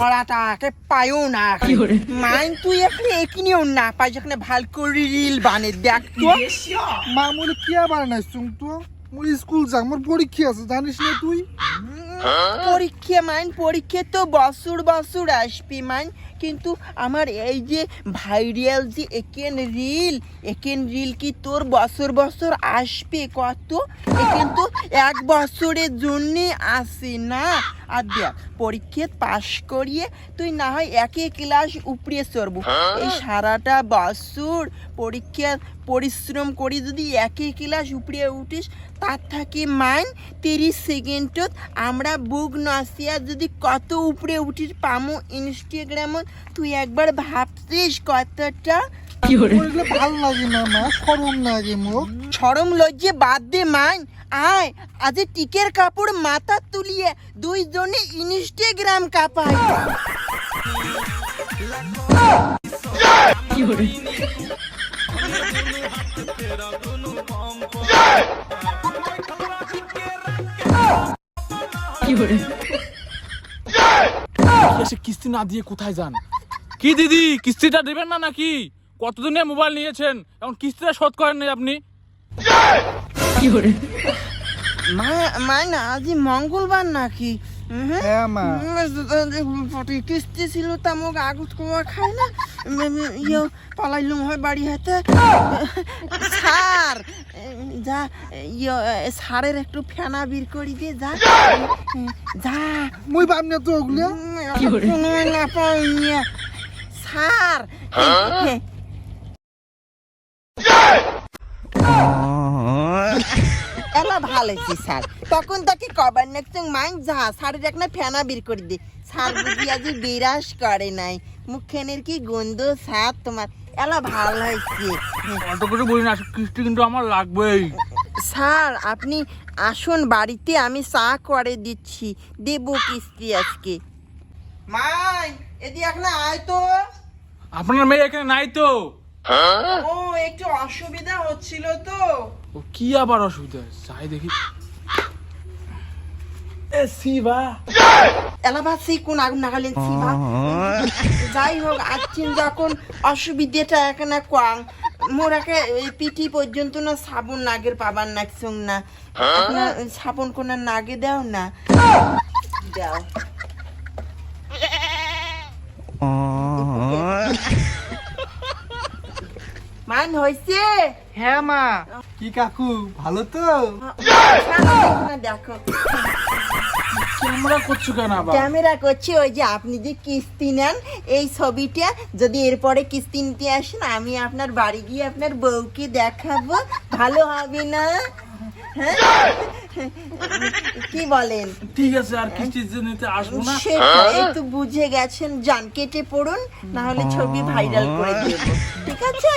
পড়াটাকে পায়ও না। মাইন তুই এখানে একিনিও না পাই যেখানে ভালো করে রিল বানে দেখ তো। মামুলি কি আবার নাইছুং তো মোর স্কুল যাক মোর পরীক্ষা আছে জানিস না তুই? পরীক্ষা মান পরীক্ষা তো বছর বছর আসবি মাইন। কিন্তু আমার এই যে ভাইরাল যে একেন রিল একেন রিল কি তোর বছর বছর আসবে কত? কিন্তু এক বছরের জন্যে আসে না। আর দেখ, পরীক্ষা পাশ করিয়ে তুই না হয় একই ক্লাস উপরে চড়বো। এই সারাটা বছর পরীক্ষা পরিশ্রম করি যদি একই ক্লাস উপরে উঠিস, তার থাকি মাইন তিরিশ সেকেন্ডত আমরা বুক নসিয়া যদি কত উপরে উঠিস পামো ইনস্টাগ্রামত তুই একবার ভাবছিস কতটা মোর ভালো লাগে না মা সরম লাগে মোর সরম লজ্জে বাদ দে মাইন। আয় আজ টিকের কাপড় মাথা তুলিয়ে দুইজনে ইনস্টাগ্রাম কাপাই। এসে কিস্তি না দিয়ে কোথায় যান? কি দিদি কিস্তিটা দেবেন না নাকি? কতদিনে মোবাইল নিয়েছেন? এখন কিস্তিটা শোধ করেন নাই আপনি? মা মাইন আজ মঙ্গলবার নাকি? হ্যাঁ মা। কিস্তি ছিল তা মোক আগত কোয়া খাই না। ইয়ে পালাইলুম হয় বাড়ি হাতে। যা ইয়ে সারের একটু ফেনা বের করি দে যা। যা। মুই তো ওগুলো। না সার। এলা ভালো হয়েছে স্যার তখন তাকে কবার নেক্সট মাইন যা সারের একটা ফেনা বের করে দে। স্যার বুঝি আজ বিরাস করে নাই। মুখখানের কি গন্ধ স্যার তোমার? এলা ভালো হয়েছে। অত করে বলি না কিস্তি কিন্তু আমার লাগবেই। স্যার আপনি আসুন বাড়িতে আমি চা করে দিচ্ছি। দেবো কিস্তি আজকে। মাই এদি এখন আয় তো। আপনার মেয়ে এখানে নাই তো? ও একটু অসুবিধা হচ্ছিল তো। ও কি আবার অসুবিধা? যাই দেখি। এ শিবা। এলাবাসি কোন আগুন নাগালেন সীমা? যাই হোক আজচিন যখন অসুবিধাটা এখানে কোয়াং মোর একে এই পিঠি পর্যন্ত না সাবুন নাগের পাবার নাকছুং না। সাবুন কোন নাগে দাও না। দাও। মান হয়েছে হ্যাঁ মা। কি কাকু ভালো তো? দেখো। ক্যামেরা করছ কেন আবার? ক্যামেরা করছি ওই যে আপনি যে কিস্তি নেন এই ছবিটা যদি এরপরে কিস্তি নিতে আসেন আমি আপনার বাড়ি গিয়ে আপনার বউকে দেখাবো। ভালো হবে না? হ্যাঁ? কি বলেন? ঠিক আছে আর কিস্তি নিতে আসব না। সেটা একটু বুঝে গেছেন জান কেটে পড়ুন না হলে ছবি ভাইরাল করে দেব। ঠিক আছে?